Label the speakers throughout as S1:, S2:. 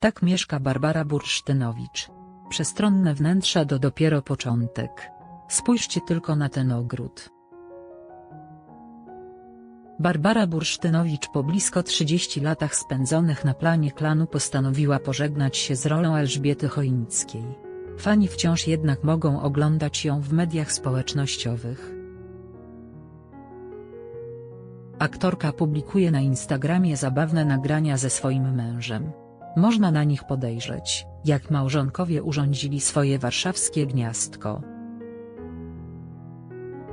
S1: Tak mieszka Barbara Bursztynowicz. Przestronne wnętrza to dopiero początek. Spójrzcie tylko na ten ogród. Barbara Bursztynowicz po blisko 30 latach spędzonych na planie klanu postanowiła pożegnać się z rolą Elżbiety Choinickiej. Fani wciąż jednak mogą oglądać ją w mediach społecznościowych. Aktorka publikuje na Instagramie zabawne nagrania ze swoim mężem. Można na nich podejrzeć, jak małżonkowie urządzili swoje warszawskie gniazdko.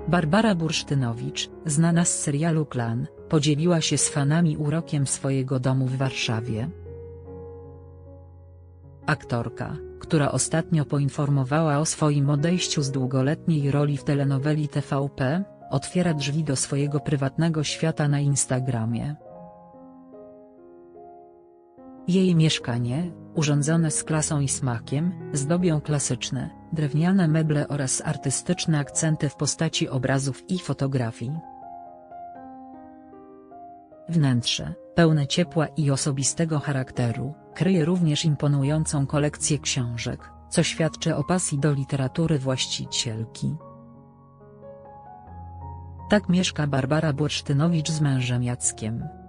S1: Barbara Bursztynowicz, znana z serialu Klan, podzieliła się z fanami urokiem swojego domu w Warszawie. Aktorka, która ostatnio poinformowała o swoim odejściu z długoletniej roli w telenoweli TVP, otwiera drzwi do swojego prywatnego świata na Instagramie. Jej mieszkanie, urządzone z klasą i smakiem, zdobią klasyczne, drewniane meble oraz artystyczne akcenty w postaci obrazów i fotografii. Wnętrze, pełne ciepła i osobistego charakteru, kryje również imponującą kolekcję książek, co świadczy o pasji do literatury właścicielki. Tak mieszka Barbara Bursztynowicz z mężem Jackiem.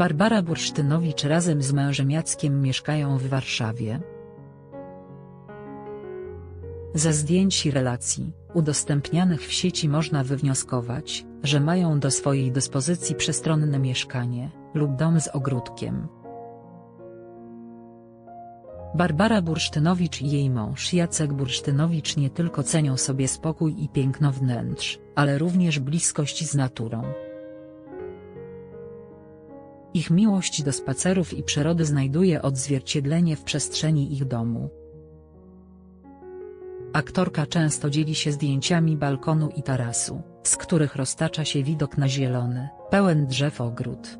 S1: Barbara Bursztynowicz razem z mężem Jackiem mieszkają w Warszawie. Ze zdjęć i relacji, udostępnianych w sieci można wywnioskować, że mają do swojej dyspozycji przestronne mieszkanie, lub dom z ogródkiem. Barbara Bursztynowicz i jej mąż Jacek Bursztynowicz nie tylko cenią sobie spokój i piękno wnętrz, ale również bliskość z naturą. Ich miłość do spacerów i przyrody znajduje odzwierciedlenie w przestrzeni ich domu. Aktorka często dzieli się zdjęciami balkonu i tarasu, z których roztacza się widok na zielony, pełen drzew ogród.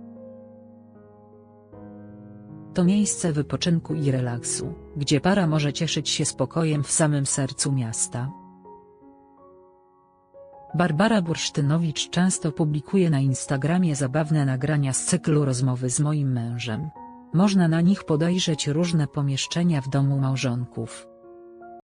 S1: To miejsce wypoczynku i relaksu, gdzie para może cieszyć się spokojem w samym sercu miasta. Barbara Bursztynowicz często publikuje na Instagramie zabawne nagrania z cyklu Rozmowy z moim mężem. Można na nich podejrzeć różne pomieszczenia w domu małżonków.